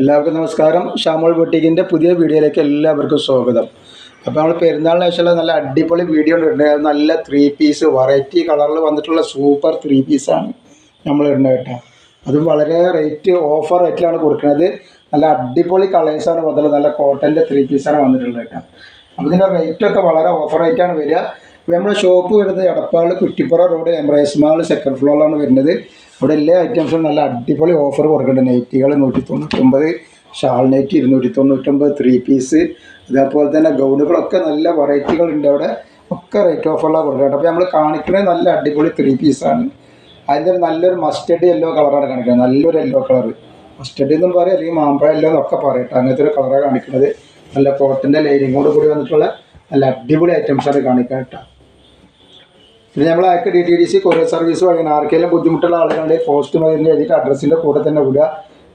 എല്ലാവർക്കും നമസ്കാരം. ഷാമോൾ ബൊട്ടിക്കിന്റെ പുതിയ വീഡിയോയിലേക്ക് എല്ലാവർക്കും സ്വാഗതം. അപ്പോൾ നമ്മൾ പെരുന്നാളിന് ശേഷമുള്ള നല്ല അടിപൊളി വീഡിയോ ഉണ്ട് നല്ല ത്രീ പീസ് വെറൈറ്റി കളറിൽ വന്നിട്ടുള്ള സൂപ്പർ ത്രീ പീസാണ് നമ്മൾ ഇടുന്നത് കേട്ടോ. അതും വളരെ റേറ്റ് ഓഫർ റേറ്റിലാണ് കൊടുക്കുന്നത്. നല്ല അടിപൊളി കളേഴ്സാണ് വന്നിട്ടുള്ളത്. നല്ല കോട്ടന്റെ ത്രീ പീസാണ് വന്നിട്ടുള്ളത് കേട്ടോ. അപ്പോൾ ഇതിന്റെ റേറ്റൊക്കെ വളരെ ഓഫർ റേറ്റാണ് വരിക. ഇപ്പോൾ നമ്മുടെ ഷോപ്പ് വരുന്നത് Edappal Kuttippura road embrace mall second ഫ്ലോറിലാണ് വരുന്നത്. അവിടെ എല്ലാ ഐറ്റംസും നല്ല അടിപൊളി ഓഫർ കൊടുക്കുന്നുണ്ട്. നൈറ്റികൾ നൂറ്റി തൊണ്ണൂറ്റൊമ്പത് ഷാൾ നൈറ്റ് ഇരുന്നൂറ്റി തൊണ്ണൂറ്റൊമ്പത് ത്രീ പീസ് അതേപോലെ തന്നെ ഗൗണുകളൊക്കെ നല്ല വെറൈറ്റികളുണ്ട് അവിടെ. ഒക്കെ റേറ്റ് ഓഫറിലാണ് കൊടുക്കുന്നത് അപ്പോൾ നമ്മൾ കാണിക്കുന്നത് നല്ല അടിപൊളി ത്രീ പീസാണ് അതിന്റെ നല്ലൊരു മസ്റ്റഡ് യെല്ലോ കളറാണ് കാണിക്കുന്നത്. നല്ലൊരു യെല്ലോ കളർ മസ്റ്റഡ് എന്നും പറയും അല്ലെങ്കിൽ മാമ്പഴ യെല്ലോ എന്നൊക്കെ പറയട്ടെ അങ്ങനത്തെ ഒരു കളറാണ് കാണിക്കുന്നത്. നല്ല കോട്ടന്റെ ലൈനിങ്ങോട് കൂടി വന്നിട്ടുള്ള നല്ല അടിപൊളി ഐറ്റംസാണ് കാണിക്കാൻ കേട്ടോ. പിന്നെ നമ്മൾ അയക്ക് D T D C courier service വഴിയാണ് ആർക്കെങ്കിലും ബുദ്ധിമുട്ടുള്ള ആളുകളുടെ പോസ്റ്റ് മരുന്ന് എഴുതിയിട്ട് അഡ്രസ്സിന്റെ കൂടെ തന്നെ വിടുക.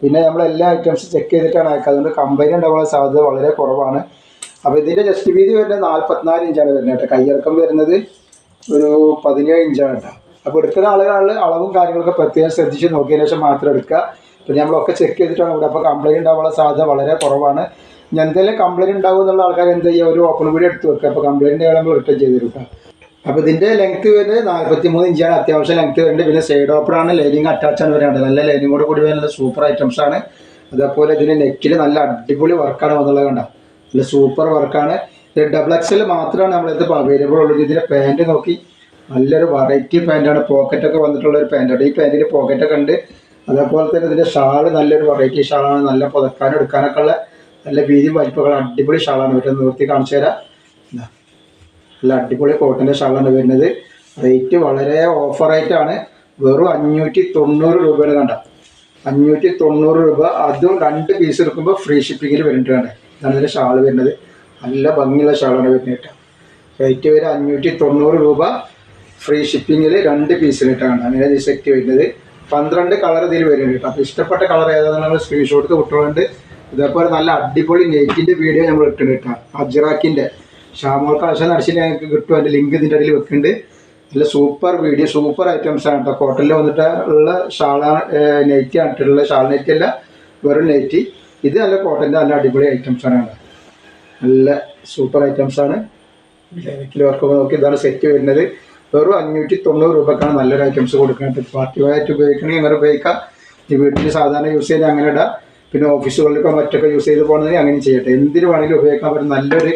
പിന്നെ നമ്മൾ എല്ലാ ഐറ്റംസ് ചെക്ക് ചെയ്തിട്ടാണ് അയക്കുക. അതുകൊണ്ട് കമ്പനി ഉണ്ടാകാൻ സാധ്യത വളരെ കുറവാണ്. അപ്പോൾ ഇതിന്റെ ജസ്റ്റ് വീതി വരുന്നത് നാൽപ്പത്തിനാല് ഇഞ്ചാണ് വരുന്നത് കേട്ടോ. കയ്യിറക്കം വരുന്നത് ഒരു പതിനേഴ് ഇഞ്ചാണ് കേട്ടോ. അപ്പോൾ എടുക്കുന്ന ആളുകൾ അളവും കാര്യങ്ങളൊക്കെ പ്രത്യേകം ശ്രദ്ധിച്ച് നോക്കിയതിന് ശേഷം മാത്രം എടുക്കുക. പിന്നെ നമ്മളൊക്കെ ചെക്ക് ചെയ്തിട്ടാണ് ഇവിടെ അപ്പോൾ കംപ്ലൈന്റ് ഉണ്ടാകാനുള്ള സാധ്യത വളരെ കുറവാണ്. എന്തെങ്കിലും കംപ്ലൈന്റ് ഉണ്ടാവും എന്നുള്ള ആൾക്കാർ എന്ത് ചെയ്യുക? ഒരു ഓപ്പൺ വീഡിയോ എടുത്ത് വെക്കുക. അപ്പോൾ കംപ്ലൈന്റ് നമ്മൾ റിട്ടേൺ ചെയ്തെടുക്കുക അപ്പോൾ ഇതിന്റെ ലെങ്ത് വരുന്നത് നാൽപ്പത്തി മൂന്ന് ഇഞ്ചാണ് അത്യാവശ്യം ലെങ്ത് വരുന്നുണ്ട്. പിന്നെ സൈഡ് ഓപ്പറാണ് ലൈനിങ് അറ്റാച്ചാണ് വരേണ്ടത് നല്ല ലൈനിങ്ങോട് കൂടി വരുന്ന സൂപ്പർ ഐറ്റംസ് ആണ്. അതേപോലെ ഇതിന് നെക്കിൽ നല്ല അടിപൊളി വർക്കാണ് വന്നുള്ളത് കണ്ട? നല്ല സൂപ്പർ വർക്കാണ് ഇത് ഡബിൾ എക്സൽ മാത്രമാണ് നമ്മളിത് അവൈലബിൾ ഉള്ളത്. ഇതിന്റെ പാന്റ് നോക്കി. നല്ലൊരു വെറൈറ്റി പാന്റാണ് പോക്കറ്റൊക്കെ വന്നിട്ടുള്ള ഒരു പാന്റാണ് ഈ പാന്റിൽ പോക്കറ്റൊക്കെ ഉണ്ട്. അതേപോലെ തന്നെ ഇതിന്റെ ഷാൾ നല്ലൊരു വെറൈറ്റി ഷാളാണ് നല്ല പുതക്കാനും എടുക്കാനൊക്കെ ഉള്ള നല്ല വീതി വലിപ്പുകൾ അടിപൊളി ഷാളാണ് വരുന്നത് നിർത്തി കാണിച്ചു തരാം. നല്ല അടിപൊളി കോട്ടന്റെ ഷാളാണ് വരുന്നത്. റേറ്റ് വളരെ ഓഫർ റേറ്റാണ് വെറും അഞ്ഞൂറ്റി തൊണ്ണൂറ് രൂപയാണ് കണ്ട. അഞ്ഞൂറ്റി തൊണ്ണൂറ് രൂപ. അതും രണ്ട് പീസ് എടുക്കുമ്പോൾ ഫ്രീ ഷിപ്പിങ്ങിൽ വരുന്നുണ്ട് ഇതാണ് ഇതിന്റെ ഷാൾ വരുന്നത്. നല്ല ഭംഗിയുള്ള ഷാളാണ് വരുന്നത് കേട്ടോ. റേറ്റ് വരെ അഞ്ഞൂറ്റി തൊണ്ണൂറ് രൂപ ഫ്രീ ഷിപ്പിങ്ങിൽ രണ്ട് പീസിലിട്ടാണ് അങ്ങനെ ഈ സെറ്റ് വരുന്നത്. പന്ത്രണ്ട് കളർ ഇതിൽ വരുന്നുണ്ട് കേട്ടോ. അപ്പോൾ ഇഷ്ടപ്പെട്ട കളർ ഏതാണെന്ന് നമ്മൾ സ്ക്രീൻഷോട്ട് വിട്ടുകൊണ്ട് ഇതേപോലെ നല്ല അടിപൊളി നെയ്റ്റിന്റെ വീഡിയോ നമ്മൾ ഇട്ടിട്ടുണ്ട് കേട്ടോ. അജ്റാക്കിന്റെ ഷാമോൾ കളക്ഷൻ അടിച്ചിട്ട് ഞങ്ങൾക്ക് കിട്ടും. അതിന്റെ ലിങ്ക് ഇതിന്റെ ഇടയിൽ വെക്കുന്നുണ്ട്. നല്ല സൂപ്പർ വീഡിയോ സൂപ്പർ ഐറ്റംസ് ആണ് കേട്ടോ കോട്ടണിൽ വന്നിട്ട് ഉള്ള ഷാള ആണ് ഷാൾ നെയ്റ്റി അല്ല വെറും നെയ്റ്റി ഇത് നല്ല കോട്ടന്റെ നല്ല അടിപൊളി ഐറ്റംസ് ആണ്. നല്ല സൂപ്പർ ഐറ്റംസ് ആണ്. വർക്ക് നോക്കി ഇതാണ് സെറ്റ് വരുന്നത്. വെറും അഞ്ഞൂറ്റി തൊണ്ണൂറ് രൂപക്കാണ് നല്ലൊരു ഐറ്റംസ് കൊടുക്കുന്നത് പാർട്ടി വായിട്ട് ഉപയോഗിക്കണമെങ്കിൽ അങ്ങനെ ഉപയോഗിക്കാം. ഈ വീട്ടിൽ സാധാരണ യൂസ് ചെയ്യാൻ അങ്ങനെ ഇടാം. പിന്നെ ഓഫീസുകളിലൊക്കെ മറ്റൊക്കെ യൂസ് ചെയ്ത് പോകണമെങ്കിൽ അങ്ങനെ ചെയ്യട്ടെ. എന്തിനു വേണമെങ്കിലും ഉപയോഗിക്കാൻ പറ്റും നല്ലൊരു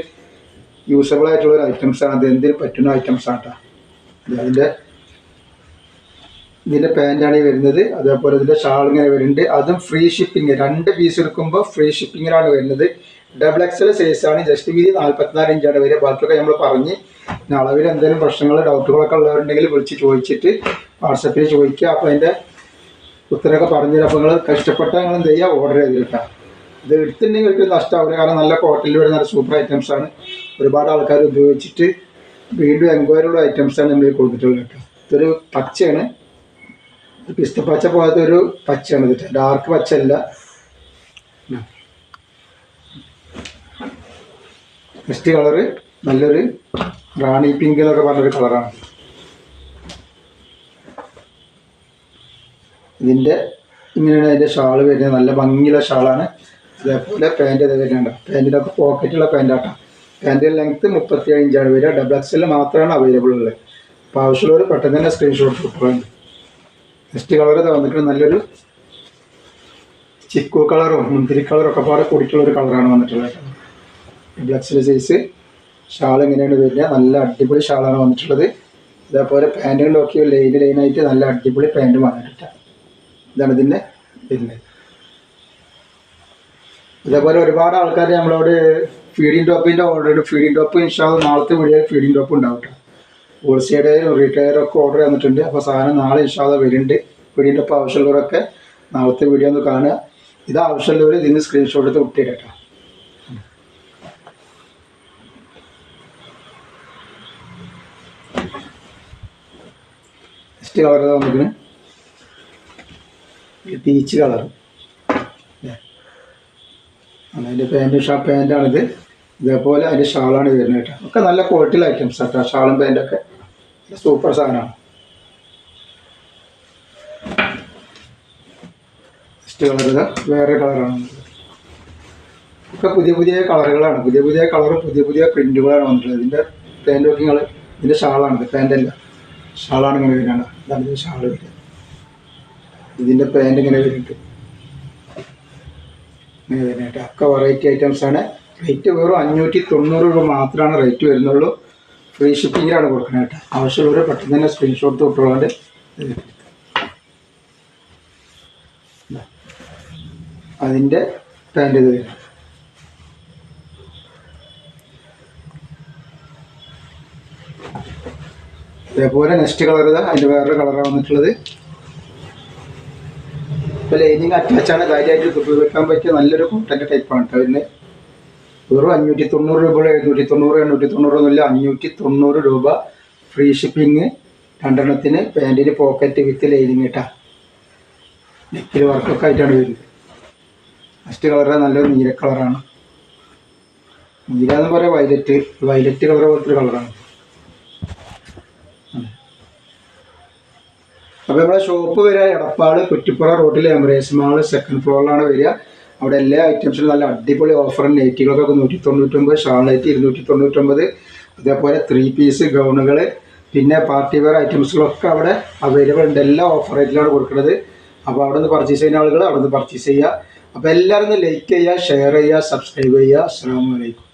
യൂസബിൾ ആയിട്ടുള്ള ഒരു ഐറ്റംസ് ആണ്. അത് എന്തിനു പറ്റുന്ന ഐറ്റംസ് ആണ് കേട്ടോ അതിന്റെ ഇതിന്റെ പാന്റാണ് ഈ വരുന്നത്. അതേപോലെ ഇതിന്റെ ഷാൾ ഇങ്ങനെ വരുന്നുണ്ട്. അതും ഫ്രീ ഷിപ്പിംഗ് രണ്ട് പീസ് എടുക്കുമ്പോൾ ഫ്രീ ഷിപ്പിങ്ങിലാണ് വരുന്നത്. ഡബിൾ എക്സൽ സൈസാണ് ജസ്റ്റ് വീതി നാൽപ്പത്തിനാല് ഇഞ്ചാണ് വരിക. ബാക്കിയൊക്കെ നമ്മൾ പറഞ്ഞ് അളവിൽ എന്തെങ്കിലും പ്രശ്നങ്ങൾ ഡൗട്ടുകളൊക്കെ ഉള്ളവരുണ്ടെങ്കിൽ വിളിച്ച് ചോദിച്ചിട്ട് വാട്സപ്പിൽ ചോദിക്കുക. അപ്പോൾ അതിന്റെ ഉത്തരമൊക്കെ പറഞ്ഞുതരാം അപ്പോൾ നിങ്ങൾ കഷ്ടപ്പെട്ട നിങ്ങൾ എന്ത് ചെയ്യുക? ഓർഡർ ചെയ്ത് കിട്ടാം ഇത് എടുത്തിട്ടുണ്ടെങ്കിൽ ഒരിക്കലും നഷ്ടമാവില്ല. കാരണം നല്ല കോട്ടയിൽ വരുന്ന നല്ല സൂപ്പർ ഐറ്റംസ് ആണ്. ഒരുപാട് ആൾക്കാർ ഉപയോഗിച്ചിട്ട് വീണ്ടും എൻക്വയറി ഉള്ള ഐറ്റംസ് ആണ് നമ്മൾ കൊടുത്തിട്ടുള്ളത് കേട്ടോ. ഇതൊരു പച്ചയാണ്. പിസ്ത പച്ച പോലത്തെ ഒരു പച്ചയാണ് ഇത്. ഡാർക്ക് പച്ച അല്ല നെക്സ്റ്റ് കളറ് നല്ലൊരു റാണി പിങ്ക് എന്നൊക്കെ പറഞ്ഞൊരു കളറാണ് ഇതിന്റെ ഇങ്ങനെയാണ് അതിന്റെ ഷാൾ വരുന്നത്. നല്ല ഭംഗിയുള്ള ഷാളാണ്. അതേപോലെ പാന്റ് ഇത് വരുന്നുണ്ട് പാന്റിനൊക്കെ പോക്കറ്റുള്ള പാന്റാട്ടോ പാന്റിന്റെ ലെങ്ത്ത് മുപ്പത്തി ഇഞ്ചാണ് വരിക ഡബിൾ എക്സ് എക്സൽ മാത്രമാണ് അവൈലബിൾ ഉള്ളത്. അപ്പോൾ ആവശ്യമുള്ളവർ പെട്ടെന്ന് തന്നെ സ്ക്രീൻഷോട്ട് കിട്ടുകയാണ് നെക്സ്റ്റ് കളർ ഇത് വന്നിട്ട് നല്ലൊരു ചിക്കു കളറും മുന്തിരി കളറും ഒക്കെ പാടെ കൂടിയിട്ടുള്ള ഒരു കളറാണ് വന്നിട്ടുള്ളത് ഡബിൾ എക്സൽ സൈസ് ഷാൾ എങ്ങനെയാണ് വരുന്നത്. നല്ല അടിപൊളി ഷാളാണ് വന്നിട്ടുള്ളത്. ഇതേപോലെ പാന്റുകളിലൊക്കെ ലൈൻ ലൈനായിട്ട് നല്ല അടിപൊളി പാന്റും വന്നിട്ടുണ്ട്. ഇതാണ് ഇതിന്റെ വരുന്നത്. ഇതേപോലെ ഒരുപാട് ആൾക്കാർ നമ്മളോട് ഫീഡിങ് ടോപ്പിന്റെ ഓർഡർ ഫീഡിങ് ടോപ്പ് ഇൻഷാൽ നാളത്തെ വീഡിയോ ഫീഡിങ് ടോപ്പ് ഉണ്ടാവും കേട്ടോ ഹോൾസെയിലും റീറ്റെയിലും ഒക്കെ ഓർഡർ തന്നിട്ടുണ്ട് അപ്പോൾ സാധനം നാളെ ഇൻഷാൽ വരുന്നുണ്ട്. ഫീഡിങ് ടോപ്പ് ആവശ്യമുള്ളവരൊക്കെ നാളത്തെ വീഡിയോ ഒന്ന് കാണുക. ഇത് ആവശ്യമുള്ളവർ ഇതിന് സ്ക്രീൻഷോട്ട് എടുത്ത് വിട്ടിട്ടോ നെക്സ്റ്റ് കളർ വന്നിട്ട് പീച്ച് കളർ അതിന്റെ പാന്റ് ഷാ പാന്റാണിത് ഇതേപോലെ അതിന്റെ ഷാളാണ് വരുന്നത് കേട്ടോ. ഒക്കെ നല്ല ക്വാളിറ്റിയിൽ ഐറ്റംസ് കേട്ടോ ഷാളും പാന്റൊക്കെ സൂപ്പർ സാധനമാണ് നെക്സ്റ്റ് കളർ വേറെ കളറാണ് ഒക്കെ പുതിയ പുതിയ കളറുകളാണ്. പുതിയ പുതിയ കളറും പുതിയ പുതിയ പ്രിന്റുകളാണ് വന്നിട്ടുള്ളത്. ഇതിന്റെ പാന്റ് നോക്കിങ്ങൾ ഇതിന്റെ ഷാളാണ്. പാന്റല്ല ഷാളാണ് ഇങ്ങനെ വരുന്നത്. ഇതിന്റെ ഷാൾ ഇതിന്റെ പാന്റ് ഇങ്ങനെ വരുന്നുണ്ട്. ഇങ്ങനെ കേട്ടോ ഒക്കെ വെറൈറ്റി ഐറ്റംസ് ആണ്. റേറ്റ് വെറും അഞ്ഞൂറ്റി തൊണ്ണൂറ് രൂപ മാത്രമാണ് റേറ്റ് വരുന്നുള്ളൂ. ഫ്രീ ഷിപ്പിങ്ങിലാണ് കൊടുക്കുന്നത് കേട്ടോ. ആവശ്യമുള്ളവർ പെട്ടെന്ന് തന്നെ സ്ക്രീൻഷോട്ട് തൊട്ടുള്ളതുകൊണ്ട് അതിന്റെ പാന്റ് ഇത് വരും അതേപോലെ നെക്സ്റ്റ് കളർ ഇതാ. അതിന്റെ വേറൊരു കളറാണ് വന്നിട്ടുള്ളത്. ഇപ്പോൾ ലൈനിങ് അറ്റാച്ചാണ് കാര്യമായിട്ട് വെക്കാൻ പറ്റിയ നല്ലൊരു കോട്ടന്റെ ടൈപ്പാണ് കേട്ടോ അതിന് വെറും അഞ്ഞൂറ്റി തൊണ്ണൂറ് രൂപ എഴുന്നൂറ്റി തൊണ്ണൂറ് എണ്ണൂറ്റി തൊണ്ണൂറ് ഒന്നുമില്ല അഞ്ഞൂറ്റി തൊണ്ണൂറ് രൂപ ഫ്രീ ഷിപ്പിങ് രണ്ടെണ്ണത്തിന് പാന്റിന് പോക്കറ്റ് വിത്ത് ലൈനിങ് കേട്ടാ. നെക്കിൽ വർക്കൊക്കെ ആയിട്ടാണ് വരുന്നത് ഫസ്റ്റ് കളറ് നല്ലൊരു നീല കളറാണ് നീല എന്ന് പറയാം വയലറ്റ് വയലറ്റ് കളർ പോലത്തെ കളറാണ് അപ്പോൾ നമ്മുടെ ഷോപ്പ് വരിക എടപ്പാട് കുറ്റിപ്പുറ റോഡിൽ എമറേസ് മാൾ സെക്കൻഡ് ഫ്ലോറിലാണ് വരിക. അവിടെ എല്ലാ ഐറ്റംസിനും നല്ല അടിപൊളി ഓഫറും നൈറ്റികളൊക്കെ നൂറ്റി തൊണ്ണൂറ്റൊമ്പത് ഷാൾ ഷാളൈറ്റ് ഇരുന്നൂറ്റി തൊണ്ണൂറ്റൊമ്പത് അതേപോലെ ത്രീ പീസ് ഗൗണുകൾ പിന്നെ പാർട്ടി വെയർ ഐറ്റംസുകളൊക്കെ അവിടെ അവൈലബിൾ ഉണ്ട്. എല്ലാ ഓഫർ റേറ്റിലാണ് കൊടുക്കുന്നത്. അപ്പോൾ അവിടെ നിന്ന് പർച്ചേസ് ചെയ്യുന്ന ആളുകൾ അവിടെ നിന്ന് പർച്ചേസ് ചെയ്യുക. അപ്പോൾ എല്ലാവരും ലൈക്ക് ചെയ്യുക ഷെയർ ചെയ്യുക സബ്സ്ക്രൈബ് ചെയ്യുക. അസ്സാം വലൈക്കും